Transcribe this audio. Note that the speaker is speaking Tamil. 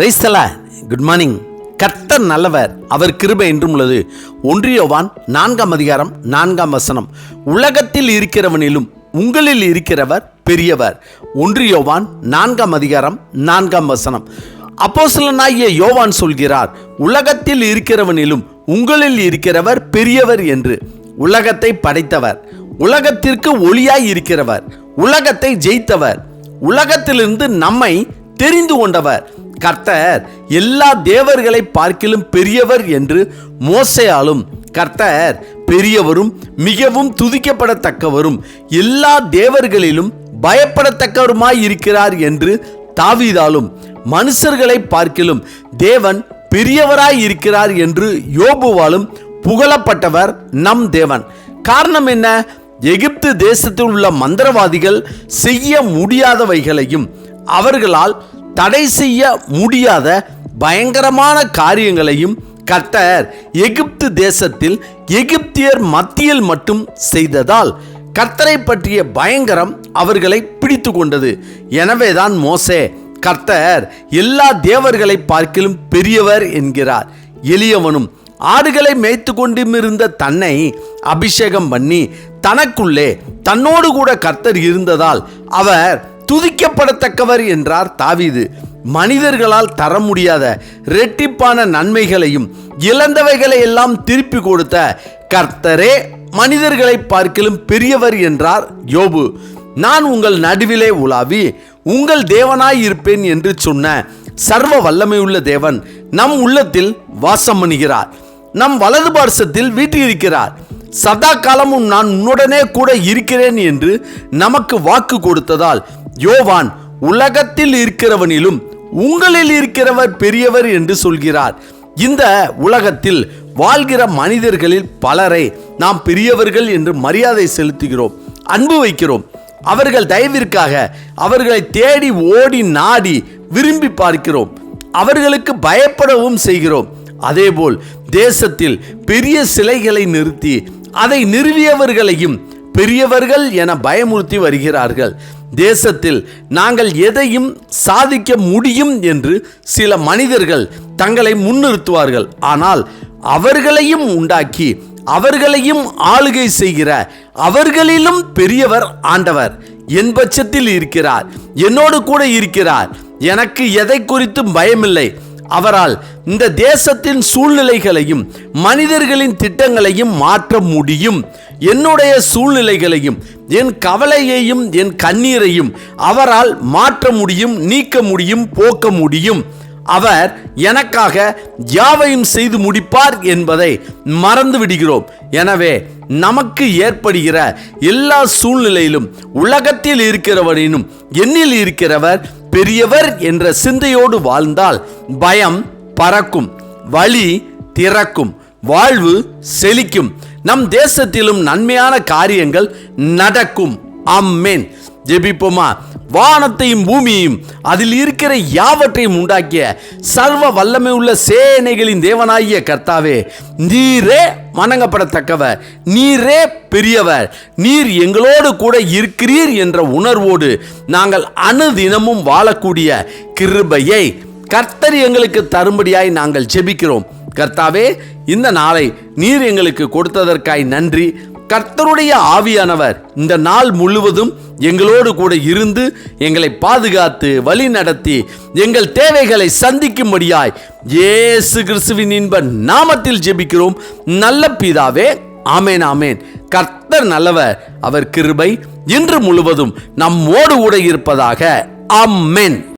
பிரைஸ்தலா குட் மார்னிங் கர்த்தர் நல்லவர். அவர் கிருபை என்றும் உள்ளது. ஒன்றியோவான் நான்காம் அதிகாரம் நான்காம் வசனம். உலகத்தில் இருக்கிறவனிலும் உங்களில் இருக்கிறவர் பெரியவர். ஒன்றியோவான் நான்காம் அதிகாரம் நான்காம் வசனம். அப்போஸ்தலனாகிய யோவான் சொல்கிறார் உலகத்தில் இருக்கிறவனிலும் உங்களில் இருக்கிறவர் பெரியவர் என்று. உலகத்தை படைத்தவர். உலகத்திற்கு ஒளியாய் இருக்கிறவர். உலகத்தை ஜெயித்தவர். உலகத்திலிருந்து நம்மை தெரிந்து கொண்டவர். கர்த்தர் எல்லா தேவர்களை பார்க்கிலும் பெரியவர் என்று மோசையாலும் கர்த்தர் பெரியவரும் மிகவும் துதிக்கப்படத்தக்கவரும் எல்லா தேவர்களிலும் பயப்படத்தக்கவருமாய் இருக்கிறார் என்று தாவிதாலும் மனுஷர்களை பார்க்கிலும் தேவன் பெரியவராய் இருக்கிறார் என்று யோபுவாலும் புகழப்பட்டவர் நம் தேவன். காரணம் என்ன? எகிப்து தேசத்தில் உள்ள மந்திரவாதிகள் செய்ய முடியாதவைகளையும் அவர்களால் தடை செய்ய முடியாத பயங்கரமான காரியங்களையும் கர்த்தர் எகிப்து தேசத்தில் எகிப்தியர் மத்தியில் மட்டும் செய்ததால் கர்த்தரை பற்றிய பயங்கரம் அவர்களை பிடித்து கொண்டது. எனவேதான் மோசே கர்த்தர் எல்லா தேவர்களை பார்க்கிலும் பெரியவர் என்கிறார். எளியவனும் ஆடுகளை மேய்த்து கொண்டிருந்த தன்னை அபிஷேகம் பண்ணி தனக்குள்ளே தன்னோடு கூட கர்த்தர் இருந்ததால் அவர் துதிக்கப்படத்தக்கவர் என்றார் தாவீது. மனிதர்களால் தர முடியாத ரெட்டிப்பான நன்மைகளையும் இழந்தவைகளை எல்லாம் திருப்பி கொடுத்த கர்த்தரே மனிதர்களை பார்க்கிலும் பெரியவர் என்றார் யோபு. நான் உங்கள் நடுவிலே உலாவி உங்கள் தேவனாய் இருப்பேன் என்று சொன்ன சர்வ வல்லமையுள்ள தேவன் நம் உள்ளத்தில் வாசம் பண்ணுகிறார். நம் வலது பார்சத்தில் வீட்டிருக்கிறார் சதா காலமும் நான் உன்னுடனே கூட இருக்கிறேன் என்று நமக்கு வாக்கு கொடுத்ததால் யோவான் உலகத்தில் இருக்கிறவனிலும் உங்களில் இருக்கிறவர் பெரியவர் என்று சொல்கிறார். இந்த உலகத்தில் வாழ்கிற மனிதர்களில் பலரை நாம் பெரியவர்கள் என்று மரியாதை செலுத்துகிறோம் அன்பு வைக்கிறோம். அவர்கள் தயவிற்காக அவர்களை தேடி ஓடி நாடி விரும்பி பார்க்கிறோம். அவர்களுக்கு பயப்படவும் செய்கிறோம். அதேபோல் தேசத்தில் பெரிய சிலைகளை நிறுத்தி அதை நிறுவியவர்களையும் பெரியவர்கள் என பயமுறுத்தி வருகிறார்கள். தேசத்தில் நாங்கள் எதையும் சாதிக்க முடியும் என்று சில மனிதர்கள் தங்களை முன்னிறுத்துவார்கள். ஆனால் அவர்களையும் உண்டாக்கி அவர்களையும் ஆளுகை செய்கிற அவர்களிலும் பெரியவர் ஆண்டவர். என் பட்சத்தில் இருக்கிறார் என்னோடு கூட இருக்கிறார். எனக்கு எதை குறித்தும் பயமில்லை. அவரால் இந்த தேசத்தின் சூழ்நிலைகளையும் மனிதர்களின் திட்டங்களையும் மாற்ற முடியும். என்னுடைய சூழ்நிலைகளையும் என் கவலையையும் என் கண்ணீரையும் அவரால் மாற்ற முடியும் நீக்க முடியும் போக்க முடியும். அவர் எனக்காக யாவையும் செய்து முடிப்பார் என்பதை மறந்து விடுகிறோம். எனவே நமக்கு ஏற்படுகிற எல்லா சூழ்நிலையிலும் உலகத்தில் இருக்கிறவரினும் என்னில் இருக்கிறவர் பெரியவர் என்ற சிந்தையோடு வாழ்ந்தால் பயம் பறக்கும் வழி திறக்கும் வாழ்வு செழிக்கும் நம் தேசத்திலும் நன்மையான காரியங்கள் நடக்கும். அம்மேன் ஜெபிப்போமா? வானத்தையும் பூமியையும் அதில் இருக்கிற யாவற்றையும் உண்டாக்கிய சர்வ வல்லமை உள்ள சேனைகளின் தேவனாகிய கர்த்தாவே நீரே வணங்கப்படத்தக்கவர் நீரே பெரியவர் நீர் எங்களோடு கூட இருக்கிறீர் என்ற உணர்வோடு நாங்கள் அணுதினமும் வாழக்கூடிய கிருபையை கர்த்தர் எங்களுக்கு தரும்படியாய் நாங்கள் ஜெபிக்கிறோம். கர்த்தாவே இந்த நாளை நீர் எங்களுக்கு கொடுத்ததற்காய் நன்றி. கர்த்தருடைய ஆவியானவர் இந்த நாள் முழுவதும் எங்களோடு கூட இருந்து எங்களை பாதுகாத்து வழி நடத்தி எங்கள் தேவைகளை சந்திக்கும்படியாய் ஏசு கிறிஸ்துவின் இன்ப நாமத்தில் ஜெபிக்கிறோம். நல்ல பிதாவே ஆமேன் ஆமேன். கர்த்தர் நல்லவர் அவர் கிருபை இன்று முழுவதும் நம்மோடு கூட இருப்பதாக. அம்மேன்